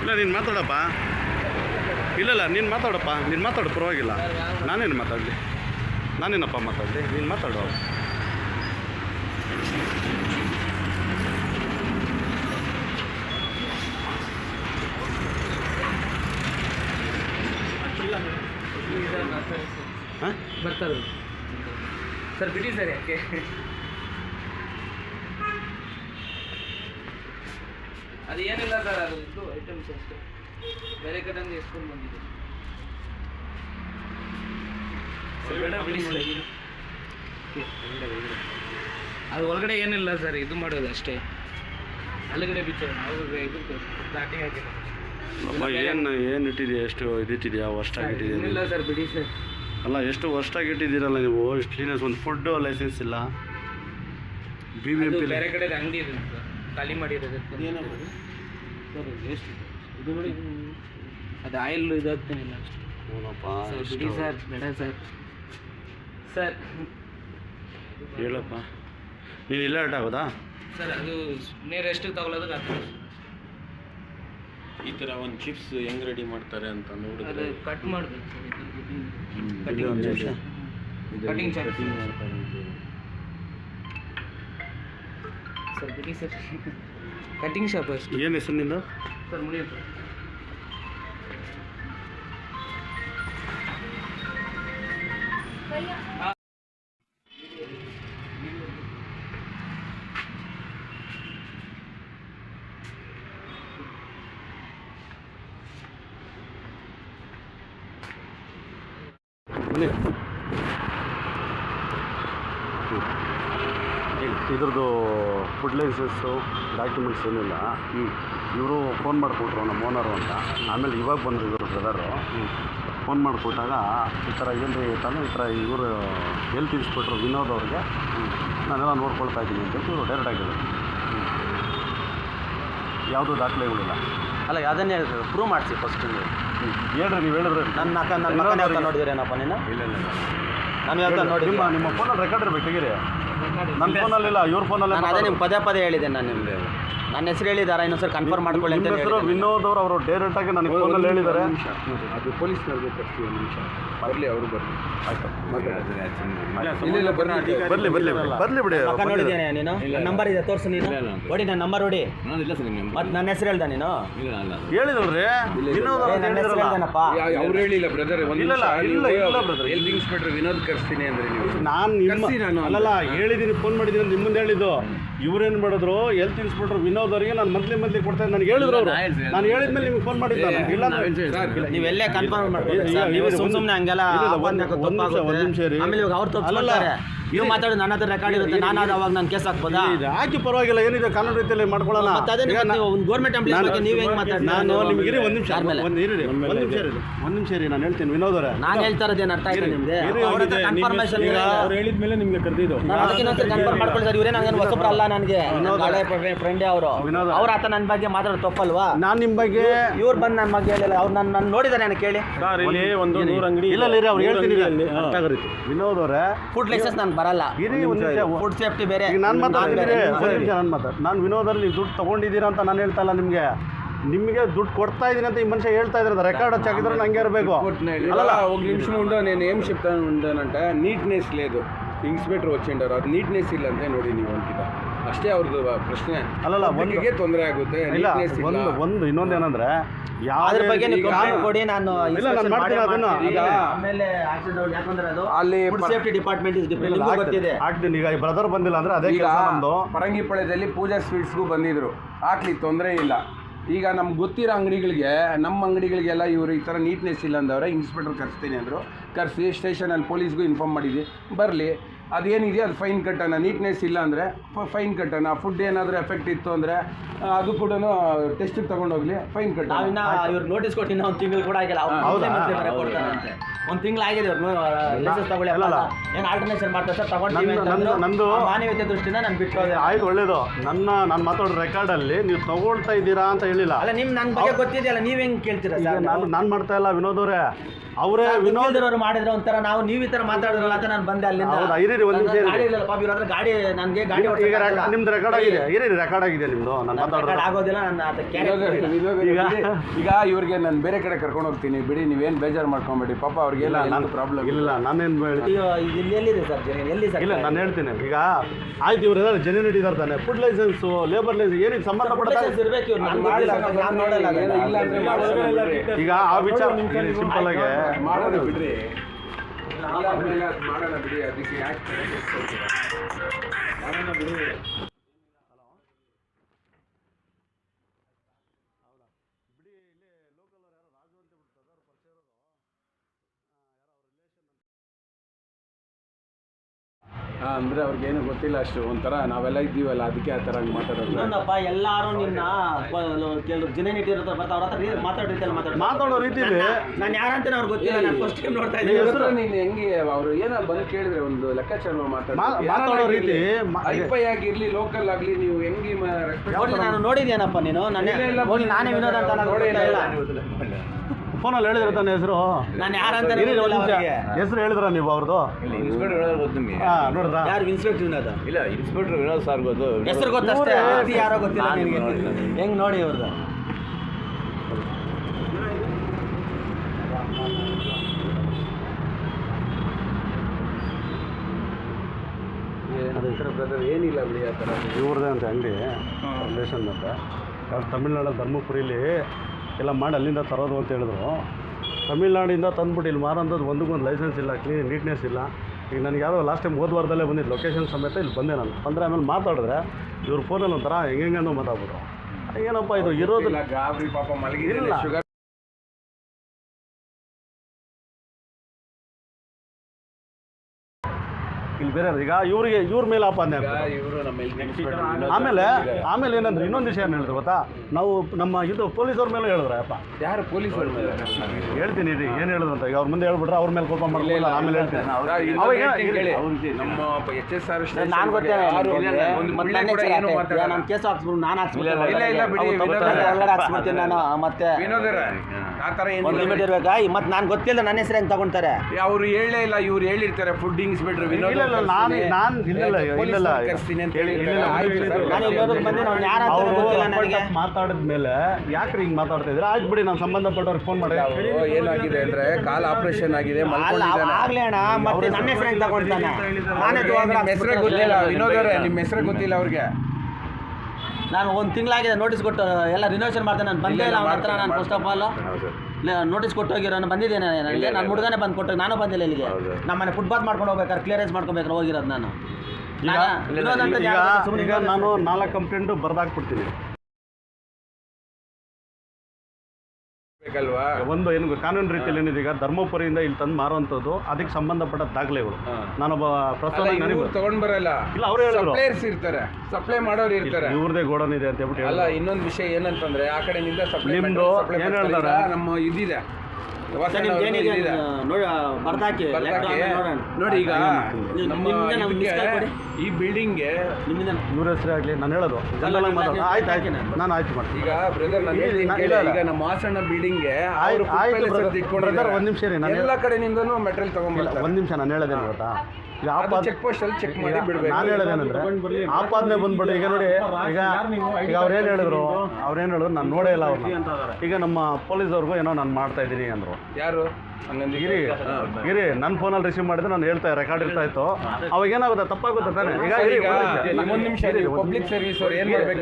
ಇಲ್ಲ ನೀನು ಮಾತಾಡಪ್ಪ. ಇಲ್ಲಲ್ಲ ನೀನು ಮಾತಾಡಪ್ಪ. ನೀನು ಮಾತಾಡು ಪರವಾಗಿಲ್ಲ. ನಾನೇನು ಮಾತಾಡಲಿ? ನಾನೇನಪ್ಪ ಮಾತಾಡಲಿ? ನೀನು ಮಾತಾಡು ಹಾಂ? ಬರ್ತಾರೆ. ಸರ್ ಬಿಡಿ ಸರ್ ಯಾಕೆ? ಅದು ಏನಿಲ್ಲ ಸರ್ ಅದು ಇದು ಐಟಮ್ಸ್ ಅಷ್ಟೇ. ಬೇರೆ ಕಡೆಯಿಂದ ಎಸ್ಕೊಂಡು ಬಂದಿದೆ. ಬೇಡ ಬಿಡಿ ಸರ್ ಅದು ಒಳಗಡೆ ಏನಿಲ್ಲ ಸರ್ ಇದು ಮಾಡೋದು ಅಷ್ಟೇ. ಅಲ್ಲಿಗಡೆ ಬಿಚ್ಚೋದು ನಾವು ಇದು ಸ್ಟಾರ್ಟಿಂಗ್ ಅಪ್ಪ ಏನು ಏನು ಇಟ್ಟಿದೆಯಾ ಎಷ್ಟು ಇದಿಟ್ಟಿದೆಯಾ ವರ್ಷಾಗಿ ಇಟ್ಟಿದೆಯಾ ಏನಿಲ್ಲ ಸರ್ ಬಿಡಿ ಸರ್ ಅಲ್ಲ ಎಷ್ಟು ವರ್ಷಾಗಿ ಇಟ್ಟಿದ್ದೀರಲ್ಲ ನೀವು? ಇಷ್ಟು ಕ್ಲೀನೆಸ್ ಒಂದು ಫುಡ್ ಲೈಸೆನ್ಸ್ ಇಲ್ಲ. ಬಿ ಬಿ ಪಿ ಬೇರೆ ಕಡೆ ಅಂಗಡಿ ಇದೆ ಸರ್ ಖಾಲಿ ಮಾಡಿರೋದು ಸರ್ ಎಷ್ಟು ಇದು. ನೋಡಿ ಅದು ಆಯಿಲ್ ಇದಾಗ್ತಾನಿಲ್ಲ ಸರ್ ಬಿಡಿ ಸರ್ ಬೇಡ ಸರ್ ಸರ್ ಹೇಳಪ್ಪ. ನೀವು ಇಲ್ಲ ಅಡ್ಡ ಆಗೋದಾ? ಸರ್ ಅದು ನೀರು ಎಷ್ಟು ತಗೊಳ್ಳೋದಕ್ಕೆ ಆಗ್ತದೆ ಈ ಥರ ಒಂದು ಚಿಪ್ಸ್ ಹೆಂಗೆ ರೆಡಿ ಮಾಡ್ತಾರೆ ಅಂತ ಅದು ನೋಡಿದ್ರೆ ಕಟ್ ಮಾಡಬೇಕು ಕಟಿಂಗ್ ಕಟಿಂಗ್ ಚಾರ್ಜ್ ಸರ್ ಬಿಡಿ ಸರ್ ಕಟಿಂಗ್ ಶಾಪ್ ಅಷ್ಟೇ ಏನು ಹೆಸರು ನಿಂದು ಸರ್ ಮುನಿಯಪ್ಪ ಇದ್ರದ್ದು ಫುಡ್ ಲೈಸೆನ್ಸು ಡಾಕ್ಯುಮೆಂಟ್ಸ್ ಏನಿಲ್ಲ ಇವರು ಫೋನ್ ಮಾಡಿಕೊಟ್ರು ನಮ್ಮ ಓನರು ಅಂತ. ಆಮೇಲೆ ಇವಾಗ ಬಂದರು ಇವರು ಬ್ರದರು ಫೋನ್ ಮಾಡಿಕೊಟ್ಟಾಗ ಈ ಥರ ಏನು ರೀ ತಾನು ಈ ಥರ ಇವರು ಹೆಲ್ತ್ ಇನ್ಸ್ಪೆಕ್ಟ್ರು ವಿನೋದ್ ಅವ್ರಿಗೆ ನಾನೆಲ್ಲ ನೋಡ್ಕೊಳ್ತಾ ಇದ್ದೀನಿ ಅಂತ ಇವರು ಡೈರೆಕ್ಟ್ ಆಗಿದ್ರು ಯಾವುದೂ ದಾಖಲೆಗಳಿಲ್ಲ. ಅಲ್ಲ ಅದನ್ನೇ ಪ್ರೂವ್ ಮಾಡಿಸಿ ಫಸ್ಟ್ ನೀವು. ಹೇಳ್ರಿ ನೀವು ಹೇಳಿದ್ರೆ. ನನ್ನ ಅಕ್ಕ ನನ್ನ ನೋಡಿದಿರೇನಪ್ಪ ನೀನು ಇಲ್ಲ ಇಲ್ಲ ನಾನು ಯಾವ್ದು ನೋಡಿ ನಿಮ್ಮ ನಿಮ್ಮ ಫೋನಲ್ಲಿ ರೆಕಾರ್ಡ್ ಇರಬೇಕು ನನ್ನ ಫೋನಲ್ಲಿಲ್ಲ ಇವ್ರ ಫೋನಲ್ಲಿ ನಾನು ಅದೇ ನಿಮ್ಗೆ ಪದೇ ಪದೇ ಹೇಳಿದೆ ನಾನು ನಿಮಗೆ ನನ್ನ ಹೆಸರು ಹೇಳಿದಾರ ಇನ್ನೊಂದ್ಸರಿ ಕನ್ಫರ್ಮ್ ಮಾಡ್ಕೊಳ್ಳಿ ಅಂತ ಹೇಳಿದ್ರು ಹೆಸರು ಹೇಳಿದೆ. ವಿನೋದ್ ಅವರು ಅವರು ಡೈರೆಕ್ಟ್ ಆಗಿ ನನಗೆ ಫೋನಲ್ಲಿ ಹೇಳಿದ್ದಾರೆ ಅದು ಪೊಲೀಸ್ನವ್ರಿಗೆ ಕರ್ಸಿ ಒಂದು ನಿಮಿಷ ಬರಲಿ ಅವರು ಬರಲಿ ಬರಲಿ ಬರಲಿ ಬರಲಿ ಬಿಡಿ ಮಕ್ಕ ನೋಡಿದ್ದೇನೆ ನೀನು ನಂಬರ್ ಇದೆ ತೋರಿಸು ನೀನು ಓಡಿ ನನ್ನ ನಂಬರ್ ಓಡಿ ಇಲ್ಲ ಸರ್ ನಿಮ್ಮ ಮತ್ತೆ ನನ್ನ ಹೆಸರು ಹೇಳ್ದ ನೀನು ಇಲ್ಲ ಅಲ್ಲ ಹೇಳಿದ್ರಿ ವಿನೋದ್ ಏ, ಅವ್ರು ನನ್ನ ಹೆಸರು ಹೇಳಿದ್ರಲ್ಲ ಹೇಳ್ದೇನಪ್ಪ ಅವ್ರು ಹೇಳಿಲ್ಲ ಬ್ರದರ್ ಒಂದು ಇಲ್ಲ, ಇಲ್ಲ, ಇಲ್ಲ, ಇಲ್ಲ, brother. ಹೆಲ್ತ್ ಇನ್ಸ್ಪೆಕ್ಟರ್ ವಿನೋದ್ ಕರ್ಸ್ತೀನಿ ಅಂದ್ರೆ ನೀವು ನಾನು ನಿಮ್ಮ ಕರ್ಸಿ ನಾನು. ಅಲ್ಲಲ್ಲ ಹೇಳಿದ್ದೀನಿ ಫೋನ್ ಮಾಡಿದ್ದೀನಿ ನಿಮ್ಮ ಮುಂದೆ ಹೇಳಿದ್ದು. ಇವ್ರೇನು ಮಾಡಿದ್ರು? ಹೆಲ್ತ್ ಇನ್ಸ್ಪೆಕ್ಟರ್ ವಿನೋದ್ ಅವರಿಗೆ ನಾನು ಮಂತ್ಲಿ ಮಂತ್ಲಿ ಕೊಡ್ತಾ ಇದ್ದೆ. ನನಗೆ ಹೇಳಿದ್ರು ಅವರು. ನಾನು ಹೇಳಿದ್ಮೇಲೆ ನಿಮ್ಗೆ ಫೋನ್ ಮಾಡಿದ್ದೆ ನಾನು. ಇಲ್ಲ ನೀವು ಎಲ್ಲೇ ಕನ್ಫರ್ಮ್ ಮಾಡ್ಕೊಳ್ಳಿ ಸುಮ್ಮನೆ ಹಂಗೆಲ್ಲ ಒಂದು- ನಿಮಿಷ, ಒಂದು ನಿಮಿಷ ತಪ್ಪಿಸ್ಕೊಳ್ತಾರೆ ನೀವು ಮಾತಾಡಿ ನನ್ನ ಹತ್ರ ರೆಕಾರ್ಡ್ ಇರುತ್ತೆ ನಾನು ಅದು ಅವಾಗ ನಾನು ಕೇಸ್ ಹಾಕ್ಬೋದಾ? ಇದು ಹಾಕಿ ಪರವಾಗಿಲ್ಲ. ಏನಿದೆ ಕಾನೂನು ರೀತಿಯಲ್ಲಿ ಮಾಡ್ಕೊಳ್ಳೋಣ. ಮತ್ತೆ ಅದೇ ಒಂದು ಗೌರ್ಮೆಂಟ್ ಎಂಪ್ಲಾಯ್ ಬಗ್ಗೆ ನೀವು ಹೆಂಗ್ ಮಾತಾಡ್ತೀರಾ? ನಾನು ನಿಮ್ಗೆ ಇರಿ ಒಂದು ನಿಮಿಷ. ಯಾರ್ ಮೇಲೆ? ಒಂದು ಇರಿ ಒಂದು ನಿಮಿಷ ಇರಿ. ಒಂದು ನಿಮಿಷ ಇರಿ ನಾನು ಹೇಳ್ತೀನಿ. ವಿನೋದ್ ಅವರೇ. ನಾನು ಹೇಳ್ತಾ ಇರೋದೇನು ಅರ್ಥ ಆಯ್ತು ನಿಮಗೆ? ಅವ್ರ ಹತ್ರ ಇದೆ, ಕನ್ಫರ್ಮೇಶನ್ ಹೇಳಿದ ಅವ್ರು ನಿಮಗೆ ನಿಮ್ಗೆ ಕರೆದಿದ್ದು. ನಾನು ಅದಕ್ಕೆ ಇನ್ನೊಂದು ಕನ್ಫರ್ಮ್ ಮಾಡ್ಕೊಳ್ಳಿ ಸರ್. ಇವರೇ ನನಗೆ ಹೊಸಬ್ರಲ್ಲ ನನಗೆ. ಹಳೆ ಫ್ರೆಂಡೇ ಅವರು. ಅವ್ರ. ಆತ ನನ್ನ ಬಗ್ಗೆ ಮಾತಾಡೋದು ತಪ್ಪಲ್ವಾ? ನಾನು ನಿಮ್ಮ ಬಗ್ಗೆ ಇವ್ರು ಬಂದು ನನ್ನ ಬಗ್ಗೆ ಹೇಳಿಲ್ಲ. ಅವ್ರು ನನ್ನ ನನ್ನ ನೋಡಿದಾರೆ ನನಗೆ ಕೇಳಿ? ಸರ್ ಇಲ್ಲಿ ಒಂದು ನೂರು ಅಂಗಡಿ ಇಲ್ಲ ಇಲ್ಲ ಅವ್ರು ಹೇಳ್ತೀನಿ. ವಿನೋದ್ ಅವರೇ ಫುಡ್ ಲೈಸೆನ್ಸ್ ನಾನು ಬರಲ್ಲ ಇರಿ ಒಂದು ನಿಮಿಷ ಫುಡ್ ಸೇಫ್ಟಿ ಬೇರೆ ಈಗ ನಾನು ನಾನ್ ಮಾತಾಡ್ತೀನಿ ಬೇರೆ. ಒಂದು ನಿಮಿಷ ನಾನು ಮಾತಾಡ್ ನಾನು ವಿನೋದಲ್ಲಿ ನೀವು ದುಡ್ಡು ತೊಗೊಂಡಿದ್ದೀರಾ ಅಂತ ನಾನು ಹೇಳ್ತಾ ಇಲ್ಲ ನಿಮಗೆ ನಿಮಗೆ ದುಡ್ಡು ಕೊಡ್ತಾ ಇದ್ದೀನಿ ಅಂತ ಈ ಮನುಷ್ಯ ಹೇಳ್ತಾ ಇದ್ದಾರೆ ರೆಕಾರ್ಡ್ ಹಚ್ಚಾಕಿದ್ರೆ ನಂಗೆ ಇರಬೇಕು అలా ఒక నిమిషం ఉందో నేను ఏం చెప్తాను ఉంటానంటే నీట్నెస్ లేదు ಇನ್ಸ್ಪೆಕ್ಟರ್ వచ్చిండారు ಅದು ನೀಟ್ನೆಸ್ ಇಲ್ಲ ಅಂತ ನೋಡಿ ನೀವು ಅಂತಿದ್ದ ಅಷ್ಟೇ ಅವ್ರದ್ದು ಪ್ರಶ್ನೆ ಅಲ್ಲಲ್ಲ, ಒಂದು- ಒಬ್ಬರಿಗೆ ತೊಂದರೆ ಆಗುತ್ತೆ ಇಲ್ಲ ನೀಟ್ನೆಸ್ ಇಲ್ಲ ಒಂದು ಒಂದು ಇನ್ನೊಂದೇನಂದ್ರೆ ಯಾವ ಅದ್ರ ಬಗ್ಗೆ ನೀವು ಈಗ- ಕಂಪ್ಲೇಂಟ್ ಕೊಡಿ ನಾನು ಇಲ್ಲ, ನಾನು inspection ಮಾಡ್ತೀನಿ ಮಾಡೇ ಅದನ್ನ. ಮಾಡ್ತೀನಿ. ಈಗ- ಆಮೇಲೆ accident ಯಾಕಂದ್ರೆ ಅದು ಅಲ್ಲಿ ಫುಡ್ ಪ- ಸೇಫ್ಟಿ ಡಿಪಾರ್ಟ್ಮೆಂಟ್ ಇಸ್ ಡಿಫ್ರೆಂಟ್ ನಿಮಗೂ ಗೊತ್ತಿದೆ ಆಗ್ತೀನಿ ಈಗ ಈ ಬ್ರದರ್ ಬಂದಿಲ್ಲ ಅಂದ್ರೆ ಅದೇ ಈಗ ಕೆಲಸ ನಮ್ದು ಪರಂಗಿಪಾಳ್ಯದಲ್ಲಿ ಪೂಜಾ ಸ್ವೀಟ್ಸ್ಗೂ ಬಂದಿದ್ರು ಹಾಕ್ಲಿ ತೊಂದರೆ ಇಲ್ಲ ಈಗ ನಮ್ಗೆ ಗೊತ್ತಿರೋ ಅಂಗಡಿಗಳಿಗೆ ನಮ್ಮ ಅಂಗಡಿಗಳಿಗೆಲ್ಲ ಇವರು ಈ ಥರ ನೀಟ್ನೆಸ್ ಇಲ್ಲ ಅಂದವ್ರೆ ಇನ್ಸ್ಪೆಕ್ಟರ್ ಕರೆಸ್ತೀನಿ ಅಂದರು ಕರೆಸಿ ಸ್ಟೇಷನಲ್ಲಿ ಪೊಲೀಸ್ಗೂ ಇನ್ಫಾರ್ಮ್ ಮಾಡಿದ್ವಿ ಬರಲಿ ಅದೇನಿದೆ ಅದು ಫೈನ್ ಕಟ್ಟೋಣ ನೀಟ್ನೆಸ್ ಇಲ್ಲ ಅಂದರೆ ಫೈನ್ ಕಟ್ಟೋಣ ಫುಡ್ ಏನಾದರೂ ಎಫೆಕ್ಟ್ ಇತ್ತು ಅಂದರೆ ಅದು ಕೂಡ ಟೆಸ್ಟಿಗೆ ತೊಗೊಂಡೋಗ್ಲಿ ಫೈನ್ ಕಟ್ಟೋಣ ಇವ್ರು ನೋಟಿಸ್ ಕೊಟ್ಟಿನ ಒಂದು ತಿಂಗಳು ಕೂಡ ಆಗಿಲ್ಲ. ಅವ್ರು ಕೊಡ್ತಾರಂತೆ. ಒಂದು ತಿಂಗಳು ಆಗಿದೆ ತಗೊಳ್ಳಿ. ಏನು ಆಲ್ಟರ್ನೇಷನ್ ಮಾಡ್ತಾರೆ ಸರ್ ತಗೊಂಡಿವಿ ನಂದು- ಮಾನವೀಯತೆ ದೃಷ್ಟಿಯಿಂದ ನಾನು ಬಿಟ್ಟು. ಆಯ್ತು ಒಳ್ಳೇದು. ನನ್ನ ನಾನು ಮಾತಾಡೋ ರೆಕಾರ್ಡಲ್ಲಿ ನೀವು ತಗೊಳ್ತಾ ಇದ್ದೀರಾ ಅಂತ ಹೇಳಿಲ್ಲ. ಅಲ್ಲ ನಿಮ್ಮ ನನ್ನ ಬಗ್ಗೆ ಗೊತ್ತಿದೆಯಲ್ಲ ನೀವು ಹೆಂಗೆ ಕೇಳ್ತೀರಾ ಸರ್ ನಾನು ನಾನು ಮಾಡ್ತಾ ಇಲ್ಲ ವಿನೋದ್ ಅವರೇ. ಅವರೇ ವಿನೋದ್ ವಿನೋದ್ ಮಾಡಿದ್ರೆ ಒಂಥರ ನಾವು ನೀವು ಈ ತರ ಮಾತಾಡಿದ್ರಲ್ಲ ಅಂತ ನಾನು ಬಂದೆ ಅಲ್ಲಿಂದ. ಹೌದಾ? ಇರಿ ಇರಿ ಒಂದು ನಿಮಿಷ ಗಾಡಿ ಇರಿ ಇಲ್ಲ ಪಾಪ ಇವ್ರ ಹತ್ರ ಗಾಡಿ ನನಗೆ ಗಾಡಿ ಈಗ ರೆಕ- ನಿಮ್ದು ರೆಕಾರ್ಡ್ ಆಗಿದೆ ಇರಿ ರೆಕಾರ್ಡ್ ಆಗಿದೆ ನಿಮ್ಮದು ನಾನು ಮಾತಾಡೋದು ಆಗೋದಿಲ್ಲ ಈಗ- ಇವ್ರಿಗೆ ನಾನು ಬೇರೆ ಕಡೆ ಕರ್ಕೊಂಡು ಹೋಗ್ತೀನಿ ಬಿಡಿ ನೀವೇನು ಬೇಜಾರು ಮಾಡ್ಕೊಂಬೇಡಿ ಪಾಪ ಅವ್ರಿಗೆ ಇಲ್ಲ ನಾನು ಪ್ರಾಬ್ಲಮ್ ಇಲ್ಲ ನಾನೇನು ಹೇಳ್ತೀನಿ ಇಲ್ಲಿ ಎಲ್ಲಿದೆ ಸರ್ ಜನ ಎಲ್ಲಿ ಸರ್ ಇಲ್ಲ ನಾನು ಹೇಳ್ತೀನಿ ಈಗ ಆಯ್ತು ಇವ್ರು ಏನಾದ್ರು ಇದಾರ ಇದ್ದಾರೆ ತಾನೆ ಫುಡ್ ಲೈಸೆನ್ಸು ಲೇಬರ್ ಲೈಸೆನ್ಸ್ ಏನಿಗೆ ಸಂಬಂಧ ಇರ್ಬೇಕು ಇವ್ರು ನಾನು ನೋಡಲ್ಲ ಅದನ್ನ. ಇಲ್ಲ ಅಂದ್ರೆ ಮಾಡೋಣ ಈಗ ಆ ವಿಚಾರ ಸಿಂಪಲ್ ಆಗಿ ಮಾಡೋಣ ಬಿಡ್ರಿ ಮಾಡೋಣ ಬಿಡಿ ಅದಕ್ಕೆ ಯಾಕೆ? ಮಾಡೋಣ ಬಿಡಿ ಅಂದರೆ ಅವ್ರಿಗೇನು ಗೊತ್ತಿಲ್ಲ ಅಷ್ಟು ಒಂಥರ ನಾವೆಲ್ಲ ಇದ್ದೀವಲ್ಲ ಅದಕ್ಕೆ ಆ ತರ ಹಂಗೆ ಮಾತಾಡೋದು. ಇನ್ನೊಂದಪ್ಪ ಎಲ್ಲಾರು ನಿನ್ನ ಕೆಲವು ದಿನ ಇರುತ್ತೆ ಬರ್ತಾ ಅವ್ರ ಹತ್ರ ಮಾತಾಡೋ ರೀತಿಯಲ್ಲಿ ಮಾತಾಡ. ಮಾತಾಡೋ ರೀತಿಲಿ ನಾನು ಯಾರಂತ ಅವ್ರಿಗೆ ಗೊತ್ತಿಲ್ಲ ನಾನು ಫಸ್ಟ್ ಟೈಮ್ ನೋಡ್ತಾ ಇದ್ದೀನಿ. ಹೆಸರು- ನೀನು ಹೆಂಗೆ ಅವರು ಏನೋ ಬಂದು ಕೇಳಿದ್ರೆ ಒಂದು ಲೆಕ್ಕಾಚಾರ ಮಾತಾಡೋ ರೀತಿ ಐಪೈ ಆಗಿರ್ಲಿ ಲೋಕಲ್ ಆಗಲಿ ನೀವು ಹೆಂಗೆ ನಾನು ನೋಡಿದ್ಯಾನಪ್ಪ ನೀನು? ಇಲ್ಲ, ನಾನೇ ವಿನೋದ್ ಅಂತ ನಾನು ನೋಡೇ ಇಲ್ಲ. ಇಲ್ಲ. ಫೋನಲ್ಲಿ ಹೇಳಿದ್ರೆ ತಾನೆ ಹೆಸರು? ನಾನು ಯಾರು ಅಂತ ಹೆಸರು ಹೇಳಿದ್ರ ನೀವು ಅವ್ರದ್ದು? ಇನ್ಸ್ಪೆಕ್ಟರ್ ವಿನೋದ್ ಗೊತ್ತು ನಿಮಗೆ ಹಾ ನೋಡಿದ್ರಾ? ಯಾರು ಇನ್ಸ್ಪೆಕ್ಟರ್ ವಿನೋದ್ ಇಲ್ಲ ಇನ್ಸ್ಪೆಕ್ಟರ್ ವಿನೋದ್ ಸರ್ ಗೊತ್ತು. ಹೆಸರು ಗೊತ್ತಷ್ಟೇ? ವ್ಯಕ್ತಿ ಯಾರೋ ಗೊತ್ತಿಲ್ಲ ನಾನು ನಿನಗೆ. ಹೆಂಗ್ ನೋಡಿ ಇವ್ರದ್ದು? ಬ್ರದರ್ ಏನಿಲ್ಲ ಬಿಡಿ ಆ ಥರ. ಇವ್ರದೇ ಅಂತ ಅಂಗಡಿ ರಿಲೇಷನ್ ಅಂತ. ಅವ್ರು ತಮಿಳ್ನಾಡಲ್ಲಿ ಧರ್ಮಪುರಿಲಿ ಎಲ್ಲ ಮಾಡಿ ಅಲ್ಲಿಂದ ತರೋದು ಅಂತ ಹೇಳಿದ್ರು. ತಮಿಳ್ನಾಡಿಂದ ತಂದ್ಬಿಟ್ಟು ಇಲ್ಲಿ ಮಾರೋಂಥದ್ದು ಒಂದಕ್ಕೊಂದು ಲೈಸೆನ್ಸ್ ಇಲ್ಲ ಕ್ಲೀನ್ ನೀಟ್ನೆಸ್ ಇಲ್ಲ. ಈಗ ನನಗೆ ಯಾವುದೋ ಲಾಸ್ಟ್ ಟೈಮ್ ಹೋದ ವಾರದಲ್ಲೇ ಬಂದಿದ್ದು ಲೊಕೇಶನ್ ಸಮೇತ ಇಲ್ಲಿ ಬಂದೆ ನಾನು. ಬಂದರೆ ಆಮೇಲೆ ಮಾತಾಡಿದ್ರೆ ಇವ್ರ ಫೋನಲ್ಲಿ ಒಂಥರ ಹೆಂಗೆ ಹೆಂಗಂದು ಮಾತಾಡ್ಬಿಟ್ರು. ಏನಪ್ಪ ಇದು ಇರೋದಿಲ್ಲ ಇಲ್ಲ. ಶುಗರ್ ಬೇರೆ ಈಗ ಇವರಿಗೆ ಇವ್ರ ಮೇಲೆ ಆಪಾದನೆ ಇವರು ನಮ್ಮ ಇಲ್ಲಿ ಆಮೇಲೆ ಆಮೇಲೆ ಏನಂದ್ರೆ ಇನ್ನೊಂದು ವಿಷಯ ಏನು ಹೇಳಿದ್ರು ಗೊತ್ತಾ? ನಾವು ನಮ್ಮ ಇದು ಪೊಲೀಸವ್ರ ಮೇಲೆ ಹೇಳಿದ್ರೆ ಅಪ್ಪ ಯಾರು ಪೊಲೀಸರು ಹೇಳ್ತೀನಿ ಇದು ಏನು ಹೇಳಿದ್ರು ಅಂತ. ಈಗ ಅವ್ರ ಮುಂದೆ ಹೇಳ್ಬಿಟ್ರೆ ಅವ್ರ ಮೇಲೆ ಕೋಪ ಮಾಡ್ಕೊಳ್ಳಿ ಆಮೇಲೆ ಹೇಳ್ತೀನಿ. ನಮ್ಮ ಎಚ್ ಎಸ್ ಆರ್ ನಾನು ಗೊತ್ತೇನೆ. ನಾನು ಕೇಸ್ ಹಾಕ್ಸ್ಬಿಡು ನಾನು ಹಾಕ್ಸ್ಬಿಡ್ತೀನಿ ಇಲ್ಲ, ಇಲ್ಲ, ಬಿಡಿ, ಒಳಗಡೆ ಹಾಕ್ಸ್ಬಿಡ್ತೀನಿ ನಾನು ಮತ್ತೆ. ವಿನೋದರ ಆ ಥರ ಒಂದು ಏನು ಲಿಮಿಟ್ ಇರ್ಬೇಕಾ? ಮತ್ತೆ ನಾನು ಗೊತ್ತಿಲ್ಲ ನನ್ನ ಹೆಸರು ಹೆಂಗ್ ತಗೊಂತಾರೆ? ಅವ್ರು ಹೇಳೇ ಇಲ್ಲ ಇವ್ರು ಹೇಳಿರ್ತಾರೆ ಫುಡ್ ಇನ್ಸ್ಪೆಕ್ಟರ್ ಇಲ್ಲ ನಾನು ನಾನು ಇಲ್ಲ ಇಲ್ಲ ಇಲ್ಲ ಇಲ್ಲ ಅಂತ ಇಲ್ಲ, ಇಲ್ಲ, ಹೇಳಿರ್ತಾರೆ. ಆಯ್ತು ಇಲ್ಲ, ಸರ್. ಇಲ್ಲ. ನಾನು ಇಲ್ಲಿವರೆಗೂ ಬಂದಿನಿ ಅವ್ನು ಯಾರು ಅಂತ ಗೊತ್ತಿಲ್ಲ ನನಗೆ. ಮಾತಾಡಿದ ಮೇಲೆ ಯಾಕ್ರಿ ಹಿಂಗೆ ಮಾತಾಡ್ತಾ ಇದ್ರೆ ಆಯ್ತು ಬಿಡಿ ನಾನು ಸಂಬಂಧಪಟ್ಟವ್ರಿಗೆ ಫೋನ್ ಮಾಡಿ ಏನಾಗಿದೆ ಅಂದ್ರೆ ಕಾಲ್ ಆಪರೇಷನ್ ಆಗಿದೆ ಹೆಸರು ಗೊತ್ತಿಲ್ಲ. ವಿನೋದ್ ಅವರೇ ನಿಮ್ಮ ಹೆಸರೇ ಗೊತ್ತಿಲ್ಲ ಅವ್ರಿಗೆ. ನಾನು ಒಂದು ತಿಂಗಳಾಗಿದೆ ನೋಟಿಸ್ ಕೊಟ್ಟು ಎಲ್ಲ ರಿನೋವೇಷನ್ ಮಾಡ್ತೇನೆ. ನಾನು ಬಂದೇ ಇಲ್ಲ ಅವ್ರ ಹತ್ರ ನಾನು ಫಸ್ಟ್ ಆಫ್ ಆಲ್ ನೋಟಿಸ್ ಕೊಟ್ಟು ಹೋಗಿರೋ ನಾನು ಬಂದಿದ್ದೇನೆ. ನನಗೆ ನಾನು ಹುಡುಗನೇ ಬಂದು ಕೊಟ್ಟು ನಾನು ಬಂದಿಲ್ಲ ಇಲ್ಲಿಗೆ. ನಮ್ಮನೆ ಫುಟ್ಬಾತ್ ಫುಟ್ಪಾತ್ ಮಾಡ್ಕೊಂಡು ಹೋಗ್ಬೇಕಾದ್ರೆ ಕ್ಲಿಯರೆನ್ಸ್ ಮಾಡ್ಕೊಬೇಕಾದ್ರೆ ಹೋಗಿರೋದು ನಾನು. ಈಗ ನಾನು ನಾಲ್ಕು ಕಂಪ್ಲೇಂಟು ಬರ್ದಾಕ್ಬಿಡ್ತೀನಿ. ಬೇಕಲ್ವಾ ಒಂದು ಏನು ಕಾನೂನು ರೀತಿಯಲ್ಲಿ ಏನಿದೆ ಈಗ ಧರ್ಮಪುರಿಯಿಂದ ಇಲ್ಲಿ ತಂದು ಮಾರುವಂತದ್ದು ಅದಕ್ಕೆ ಸಂಬಂಧಪಟ್ಟ ದಾಖಲೆಗಳು ನಾನೊಬ್ಬ ಪ್ರಸ್ತುತ ನನಗೆ ತಗೊಂಡ್ ಬರಲ್ಲ. ಇಲ್ಲ ಅವ್ರು ಹೇಳಿದ್ರು. ಸಪ್ಲೈಯರ್ಸ್ ಇರ್ತಾರೆ. ಸಪ್ಲೈ ಮಾಡೋರು ಇರ್ತಾರೆ. ಇವ್ರದೇ ಗೋಡನ್ ಇದೆ ಅಂತ ಹೇಳ್ಬಿಟ್ಟು ಅಲ್ಲ. ಇನ್ನೊಂದು ವಿಷಯ ಏನಂತಂದ್ರೆ ಆ ಕಡೆಯಿಂದ ಸಪ್ಲೈ ನಿಮ್ದು ಏನ್ ಹೇಳ್ತಾರೆ? ನಮ್ಮ ಇದಿದೆ. ಸರ್, ವಾಸಣ್ಣ ನಿಮ್ದು ಅವ್ರದ್ದು ಏನಿದೆ ಇದಿದೆ. ನೋಡಿ ಬರ್ದಾಕಿ ಬರ್ದಾಕಿ. ನೋಡೋಣ ನೋಡಿ ಈಗ ನಮ್ಮ ನಿಮ್ಮಿಂದ ನಮ್ಗೆ ಇದಕ್ಕೆ ಮಿಸ್ ಕೊಡಿ. ಈ ಬಿಲ್ಡಿಂಗ್ ನಿಮ್ಮಿಂದ ಹೆಸರು ಹೆಸರೇ ಆಗಲಿ ನಾನು ಹೇಳೋದು ಜನರಲ್ ಆಗಿ ಮಾತಾಡೋದು ಆಯ್ತು ಆಯ್ತು ನಾನು ಆಯ್ತು ಮಾಡ್ತೀನಿ ಈಗ ಬ್ರದರ್ ನಾನು ಹೇಳ್ತೀನಿ ಇಲ್ಲ, ಕೇಳಿ. ಇಲ್ಲ. ಈಗ ನಮ್ಮ ವಾಸಣ್ಣ ಬಿಲ್ಡಿಂಗ್ಗೆ ಆಯ್ತು, ಆಯ್ತು brother. brother, ಒಂದ್ ನಿಮಿಷ ಇರಿ, ನಾನು ಎಲ್ಲ ಕಡೆಯಿಂದನೂ ಮೆಟೀರಿಯಲ್ ತಗೊಂಡ್ಬರ್ತಾರೆ ಒಂದು ನಿಮಿಷ ನಾನು ಹೇಳೋದೇನು ಗೊತ್ತಾ ಈಗ ಆಪಾದ ಚೆಕ್ ಪೋಸ್ಟ್ ಅಲ್ಲಿ ಚೆಕ್ ಮಾಡಿ ಬಿಡ್ಬೇಕು. ನಾನು ಹೇಳೋದೇನಂದ್ರೆ ಆಪಾದನೆ ಬಂದ್ಬಿಟ್ಟು ಈಗ ನೋಡಿ ಈಗ ಈಗ ಅವ್ರೇನು ಹೇಳಿದ್ರು? ಅವ್ರೇನು ಹೇಳಿದ್ರು? ನಾನು ನೋಡೇ ಇಲ್ಲ ಅವ್ರನ್ನ. ಈಗ ನಮ್ಮ ಪೊಲೀಸ್ ಅವ್ರಿಗೂ ಏನೋ ನಾನು ಮಾಡ್ತಾ ಇದ್ದೀನಿ ಅಂದರು. ಯಾರು? ಹಂಗಂದ್ರೆ ಗಿರಿ ಗಿರಿ ನನ್ನ ಫೋನಲ್ಲಿ ರಿಸೀವ್ ಮಾಡಿದ್ರೆ ನಾನು ಹೇಳ್ತಾ ರೆಕಾರ್ಡ್ ಇರ್ತಾ ಇತ್ತು. ಅವಾಗ ಏನಾಗುತ್ತೆ? ತಪ್ಪಾಗುತ್ತೆ ತಾನೆ? ಈಗ ಒಂದ್ ನಿಮಿಷ. ಪಬ್ಲಿಕ್ ಸರ್ವಿಸ್ ಅವ್ರು ಏನು ಮಾಡ್ಬೇಕು?